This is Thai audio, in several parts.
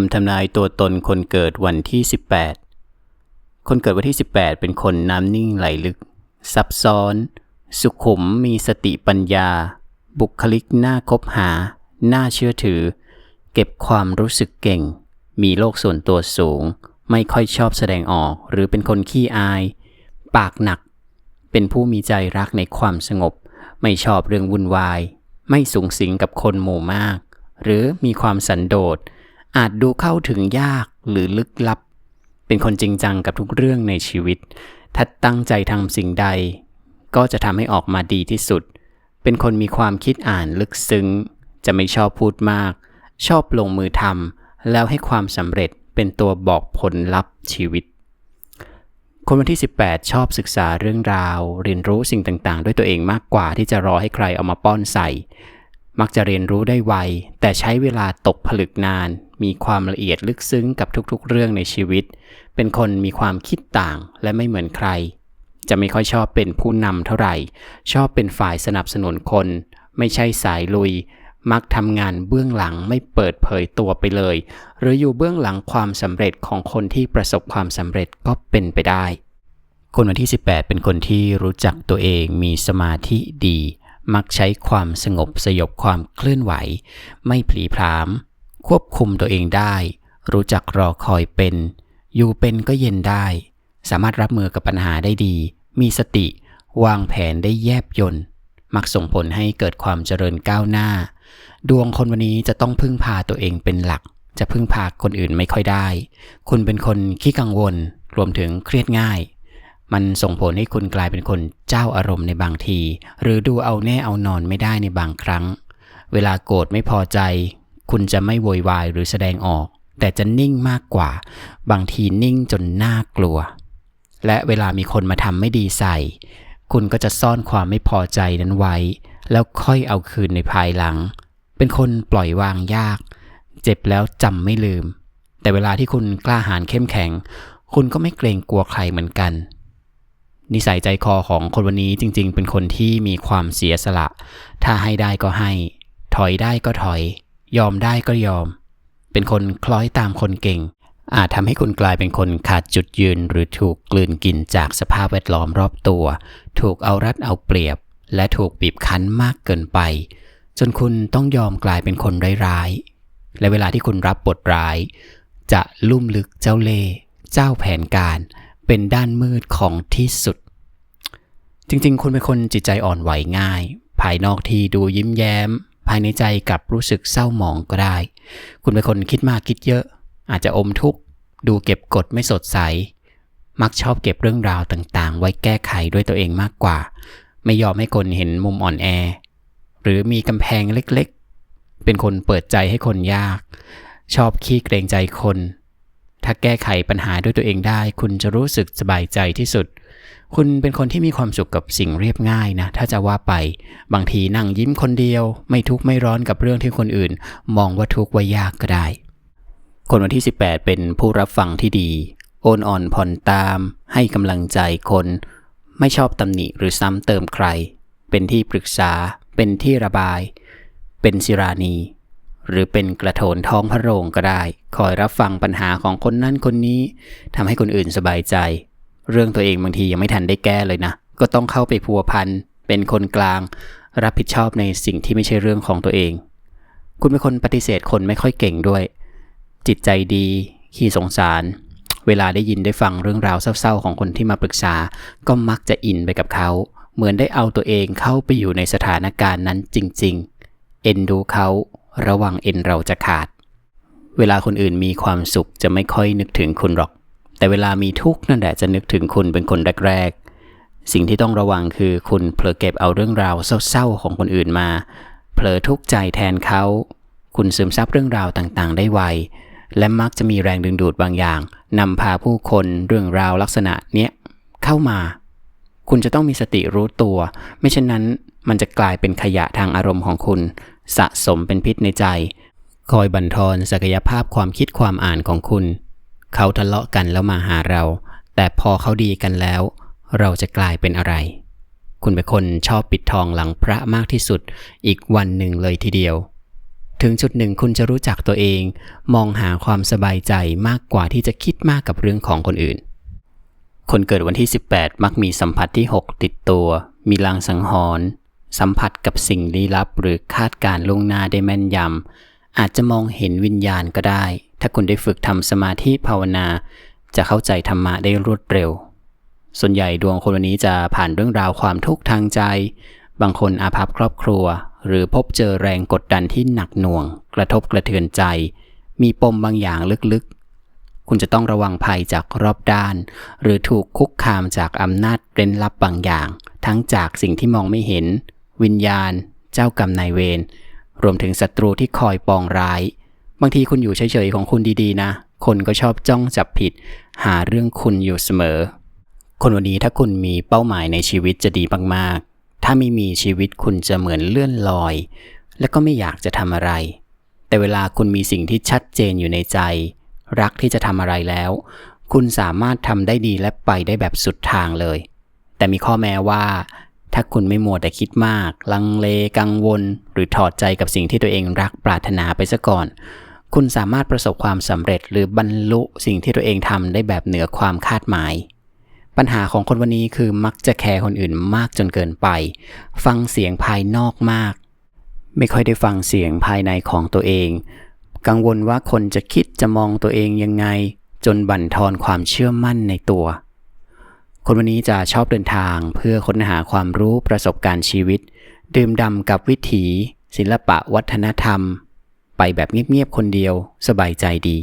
ำทำนายตัวตนคนเกิดวันที่ 18 คนเกิดวันที่ 18 เป็นคนน้ำนิ่งไหลลึก ซับซ้อน สุขุมมีสติปัญญา บุคลิกน่าคบหา น่าเชื่อถือ เก็บความรู้สึกเก่ง มีโลกส่วนตัวสูง ไม่ค่อยชอบแสดงออก หรือเป็นคนขี้อาย ปากหนัก เป็นผู้มีใจรักในความสงบ ไม่ชอบเรื่องวุ่นวาย ไม่สูงสิงกับคนหมู่มาก หรือมีความสันโดษ อาจดูเข้าถึงยากหรือลึกลับ เป็นคนจริงจังกับทุกเรื่องในชีวิต ถ้าตั้งใจทำสิ่งใด ก็จะทำให้ออกมาดีที่สุด เป็นคนมีความคิดอ่านลึกซึ้ง จะไม่ชอบพูดมาก ชอบลงมือทำแล้วให้ความสำเร็จเป็นตัวบอกผลลัพธ์ชีวิต คนวันที่ 18 ชอบศึกษาเรื่องราว เรียนรู้สิ่งต่างๆ ด้วยตัวเองมากกว่าที่จะรอให้ใครเอามาป้อนใส่ มักจะเรียนรู้ได้ไว แต่ใช้เวลาตกผลึกนาน มีความละเอียดลึกซึ้งกับทุกๆ เรื่องในชีวิต เป็นคนมีความคิดต่างและไม่เหมือนใคร จะไม่ค่อยชอบเป็นผู้นำเท่าไหร่ ชอบเป็นฝ่ายสนับสนุนคน ไม่ใช่สายลุย มักทำงานเบื้องหลังไม่เปิดเผยตัวไปเลย หรืออยู่เบื้องหลังความสำเร็จของคนที่ประสบความสำเร็จก็เป็นไปได้ คนวันที่ 18 เป็นคนที่รู้จักตัวเองมีสมาธิดี มักใช้ความสงบสยบความเคลื่อนไหว ไม่ผลีพราม ควบคุมตัวเองได้ รู้จักรอคอยเป็น อยู่เป็นก็เย็นได้ สามารถรับมือกับปัญหาได้ดี มีสติ วางแผนได้แยบยนต์มักส่งผลให้เกิดความเจริญก้าวหน้า ดวงคนวันนี้จะต้องพึ่งพาตัวเองเป็นหลัก จะพึ่งพาคนอื่นไม่ค่อยได้ คุณเป็นคนขี้กังวล รวมถึงเครียดง่าย มันส่งผลให้คุณกลายเป็นคนเจ้าอารมณ์ในบางที หรือดูเอาแน่เอานอนไม่ได้ในบางครั้ง เวลาโกรธไม่พอใจ คุณจะไม่โวยวายหรือแสดงออก แต่จะนิ่งมากกว่า บางทีนิ่งจนน่ากลัว และเวลามีคนมาทำไม่ดีใส่ คุณก็จะซ่อนความไม่พอใจนั้นไว้ แล้วค่อยเอาคืนในภายหลัง เป็นคนปล่อยวางยาก เจ็บแล้วจำไม่ลืม แต่เวลาที่คุณกล้าหาญเข้มแข็ง คุณก็ไม่เกรงกลัวใครเหมือนกัน นิสัยใจคอของคนวันนี้จริง ๆ เป็นคนที่มีความเสียสละ ถ้าให้ได้ก็ให้ ถอยได้ก็ถอย ยอมได้ก็ยอม เป็นคนคล้อยตามคนเก่ง อาจทำให้คุณกลายเป็นคนขาดจุดยืน หรือถูกกลืนกินจากสภาพแวดล้อมรอบตัว ถูกเอารัดเอาเปรียบ และถูกบีบคั้นมากเกินไป จนคุณต้องยอมกลายเป็นคนร้ายๆและเวลาที่คุณรับบทร้าย จะลุ่มลึกเจ้าเล่ห์เจ้าแผนการ เป็นด้านมืดของที่สุด จริงๆ คุณเป็นคนจิตใจอ่อนไหวง่าย ภายนอกที่ดูยิ้มแย้ม ภายในใจกลับรู้สึกเศร้าหมองก็ได้ คุณเป็นคนคิดมากคิดเยอะ อาจจะอมทุกข์ ดูเก็บกดไม่สดใส มักชอบเก็บเรื่องราวต่างๆ ไว้แก้ไขด้วยตัวเองมากกว่า ไม่ยอมให้คนเห็นมุมอ่อนแอ หรือมีกำแพงเล็กๆ เป็นคนเปิดใจให้คนยาก ชอบขี้เกรงใจคน ถ้าแก้ไขปัญหาด้วยตัวเองได้ คุณจะรู้สึกสบายใจที่สุด คุณเป็นคนที่มีความสุขกับสิ่งเรียบง่ายนะ ถ้าจะว่าไป บางทีนั่งยิ้มคนเดียว ไม่ทุกข์ไม่ร้อนกับเรื่องที่คนอื่น มองว่าทุกข์ว่ายากก็ได้ คนวันที่ 18 เป็นผู้รับฟังที่ดี โอนอ่อนผ่อนตาม ให้กำลังใจคน ไม่ชอบตำหนิหรือซ้ำเติมใคร เป็นที่ปรึกษา เป็นที่ระบาย เป็นศิรานี หรือเป็นกระโถนท้องพระโรงก็ได้ คอยรับฟังปัญหาของคนนั้นคนนี้ทำให้คนอื่นสบายใจ เรื่องตัวเองบางทียังไม่ทันได้แก้เลยนะ ก็ต้องเข้าไปพัวพันเป็นคนกลาง รับผิดชอบในสิ่งที่ไม่ใช่เรื่องของตัวเอง คุณเป็นคนปฏิเสธคนไม่ค่อยเก่งด้วย จิตใจดีขี้สงสาร เวลาได้ยินได้ฟังเรื่องราวเศร้าๆของคนที่มาปรึกษา ก็มักจะอินไปกับเขา เหมือนได้เอาตัวเองเข้าไปอยู่ในสถานการณ์นั้นจริง ๆ เอ็นดูเขา ระวังเอ็นเราจะขาด เวลาคนอื่นมีความสุขจะไม่ค่อยนึกถึงคุณหรอก แต่เวลามีทุกข์นั่นแหละจะนึกถึงคุณเป็นคนแรกๆ สิ่งที่ต้องระวังคือคุณเผลอเก็บเอาเรื่องราวเศร้าๆของคนอื่นมา เผลอทุกข์ใจแทนเขา คุณซึมซับเรื่องราวต่างๆ ได้ไว และมักจะมีแรงดึงดูดบางอย่างนำพาผู้คนเรื่องราวลักษณะเนี้ยเข้ามา คุณจะต้องมีสติรู้ตัว ไม่เช่นนั้นมันจะกลายเป็นขยะทางอารมณ์ของคุณ สะสมเป็นพิษในใจ คอยบั่นทอนศักยภาพความคิดความอ่านของคุณ เขาทะเลาะกันแล้วมาหาเรา แต่พอเขาดีกันแล้ว เราจะกลายเป็นอะไร คุณเป็นคนชอบปิดทองหลังพระมากที่สุด อีกวันหนึ่งเลยทีเดียว ถึงจุดหนึ่งคุณจะรู้จักตัวเอง มองหาความสบายใจมากกว่าที่จะคิดมากกับเรื่องของคนอื่นคนเกิดวันที่ 18 มักมีสัมผัสที่ 6 ติดตัว มีลางสังหรณ์ สัมผัสกับสิ่งลี้ลับหรือคาดการล่วงหน้าได้แม่นยำ อาจจะมองเห็นวิญญาณก็ได้ ถ้าคุณได้ฝึกทำสมาธิภาวนา จะเข้าใจธรรมะได้รวดเร็ว ส่วนใหญ่ดวงคนวันนี้จะผ่านเรื่องราวความทุกข์ทางใจ บางคนอาภัพครอบครัว หรือพบเจอแรงกดดันที่หนักหน่วง กระทบกระเทือนใจ มีปมบางอย่างลึกๆ คุณจะต้องระวังภัยจากรอบด้าน หรือถูกคุกคามจากอำนาจเร้นลับบางอย่าง ทั้งจากสิ่งที่มองไม่เห็น วิญญาณ เจ้ากรรมนายเวรรวมถึงศัตรูที่คอยปองร้าย บางทีคุณอยู่เฉยๆของคุณดีๆ นะ คนก็ชอบจ้องจับผิด หาเรื่องคุณอยู่เสมอ คนวันนี้ถ้าคุณมีเป้าหมายในชีวิตจะดีมากๆ ถ้าไม่มีชีวิตคุณจะเหมือนเลื่อนลอย และก็ไม่อยากจะทำอะไร แต่เวลาคุณมีสิ่งที่ชัดเจนอยู่ในใจ รักที่จะทำอะไรแล้ว คุณสามารถทำได้ดีและไปได้แบบสุดทางเลย แต่มีข้อแม้ว่า ถ้าคุณไม่มัวแต่คิดมาก ลังเลกังวล หรือถอดใจกับสิ่งที่ตัวเองรักปรารถนาไปซะก่อน คุณสามารถประสบความสำเร็จหรือบรรลุสิ่งที่ตัวเองทำได้แบบเหนือความคาดหมาย ปัญหาของคนวันนี้คือมักจะแคร์คนอื่นมากจนเกินไป ฟังเสียงภายนอกมาก ไม่ค่อยได้ฟังเสียงภายในของตัวเอง กังวลว่าคนจะคิดจะมองตัวเองยังไง จนบั่นทอนความเชื่อมั่นในตัว คนวันนี้จะชอบเดินทางเพื่อค้นหาความรู้ประสบการณ์ชีวิต ดื่มด่ำกับวิถี ศิลปะวัฒนธรรม ไปแบบเงียบๆคนเดียว สบายใจดี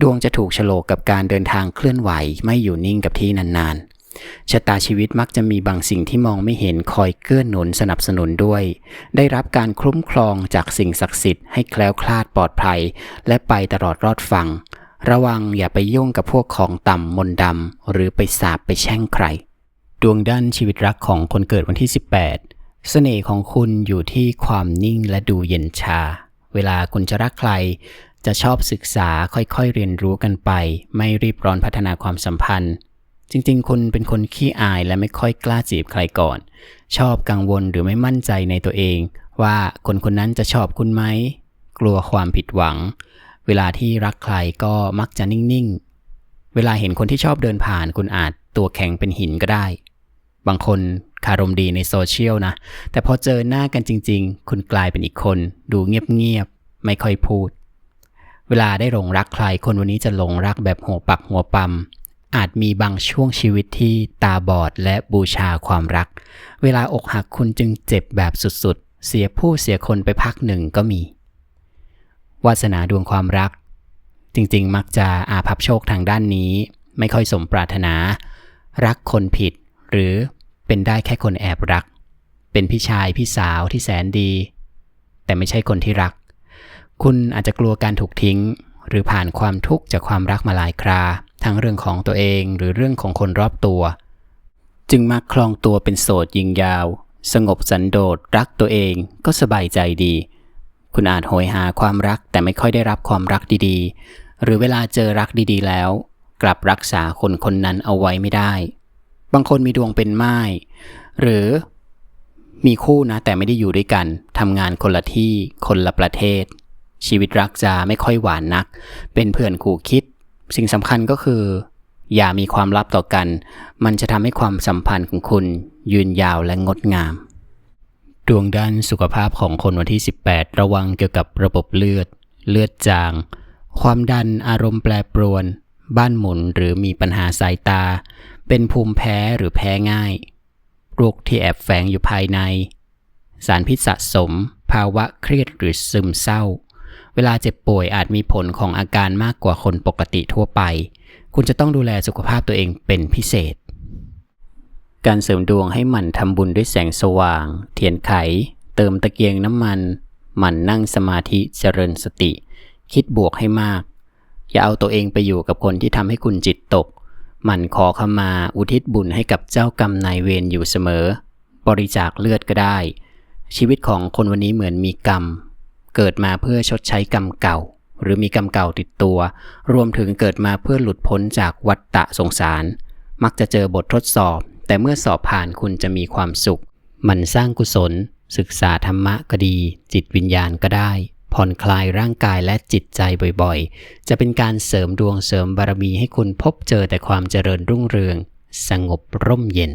ดวงจะถูกฉลกกับการเดินทางเคลื่อนไหวไม่อยู่นิ่งกับที่นานๆชะตาชีวิตมักจะมีบางสิ่งที่มองไม่เห็นคอยเกื้อหนุนสนับสนุนด้วย ได้รับการคุ้มครองจากสิ่งศักดิ์สิทธิ์ให้แคล้วคลาดปลอดภัย และไปตลอดรอดฟัง ระวังอย่าไปยุ่งกับพวกของต่ำมนดำหรือไปสาบไปแช่งใคร ดวงด้านชีวิตรักของคนเกิดวันที่ 18เสน่ห์ของคุณอยู่ที่ความนิ่งและดูเย็นชา เวลาคุณจะรักใคร จะชอบศึกษาค่อยๆเรียนรู้กันไป ไม่รีบร้อนพัฒนาความสัมพันธ์ จริงๆ คุณเป็นคนขี้อายและไม่ค่อยกล้าจีบใครก่อน ชอบกังวลหรือไม่มั่นใจในตัวเอง ว่าคนคนนั้นจะชอบคุณไหม กลัวความผิดหวัง เวลาที่รักใครก็มักจะนิ่งๆ เวลาเห็นคนที่ชอบเดินผ่านคุณอาจตัวแข็งเป็นหินก็ได้ บางคนคารมดีในโซเชียลนะ แต่พอเจอหน้ากันจริง ๆ คุณกลายเป็นอีกคน ดูเงียบๆ ไม่ค่อยพูด เวลาได้หลงรักใคร คนวันนี้จะหลงรักแบบหัวปักหัวปั๊มอาจมีบางช่วงชีวิตที่ตาบอดและบูชาความรัก เวลาอกหักคุณจึงเจ็บแบบสุดๆ เสียผู้เสียคนไปพักหนึ่งก็มี วาสนาดวงความรัก จริงๆ มักจะอาภัพโชคทางด้านนี้ ไม่ค่อยสมปรารถนา รักคนผิด หรือเป็นได้แค่คนแอบรัก เป็นพี่ชายพี่สาวที่แสนดี แต่ไม่ใช่คนที่รัก คุณอาจจะกลัวการถูกทิ้ง หรือผ่านความทุกข์จากความรักมาหลายครา ทั้งเรื่องของตัวเองหรือเรื่องของคนรอบตัว จึงมักคลองตัวเป็นโสดยิงยาว สงบสันโดษรักตัวเองก็สบายใจดี คุณอาจโหยหาความรักแต่ไม่ค่อยได้รับความรักดีๆ หรือเวลาเจอรักดีๆ แล้ว กลับรักษาคนคนนั้นเอาไว้ไม่ได้ บางคนมีดวงเป็นไม้หรือมีคู่นะแต่ไม่ได้อยู่ด้วยกันทำงานคนละที่คนละประเทศ ชีวิตรักจะไม่ค่อยหวานนัก เป็นเพื่อนคู่คิด สิ่งสำคัญก็คือ อย่ามีความลับต่อกัน มันจะทำให้ความสัมพันธ์ของคุณยืนยาวและงดงาม ดวงด้านสุขภาพของคนวันที่ 18 ระวังเกี่ยวกับระบบเลือด เลือดจาง ความดันอารมณ์แปรปรวน บ้านหมุนหรือมีปัญหาสายตา เป็นภูมิแพ้หรือแพ้ง่ายโรคที่แอบแฝงอยู่ภายใน สารพิษสะสม ภาวะเครียดหรือซึมเศร้า เวลาเจ็บป่วยอาจมีผลของอาการมากกว่าคนปกติทั่วไป คุณจะต้องดูแลสุขภาพตัวเองเป็นพิเศษ การเสริมดวงให้หมั่นทำบุญด้วยแสงสว่าง เทียนไข เติมตะเกียงน้ำมัน หมั่นนั่งสมาธิเจริญสติ คิดบวกให้มาก อย่าเอาตัวเองไปอยู่กับคนที่ทำให้คุณจิตตก หมั่นขอขมาอุทิศบุญให้กับเจ้ากรรมนายเวรอยู่เสมอ บริจาคเลือดก็ได้ ชีวิตของคนวันนี้เหมือนมีกรรม เกิดมาเพื่อชดใช้กรรมเก่า หรือมีกรรมเก่าติดตัว รวมถึงเกิดมาเพื่อหลุดพ้นจากวัฏฏะสงสาร มักจะเจอบททดสอบ แต่เมื่อสอบผ่านคุณจะมีความสุข มันสร้างกุศล ศึกษาธรรมะก็ดี จิตวิญญาณก็ได้ ผ่อนคลายร่างกายและจิตใจบ่อยๆ จะเป็นการเสริมดวงเสริมบารมีให้คุณพบเจอแต่ความเจริญรุ่งเรือง สงบร่มเย็น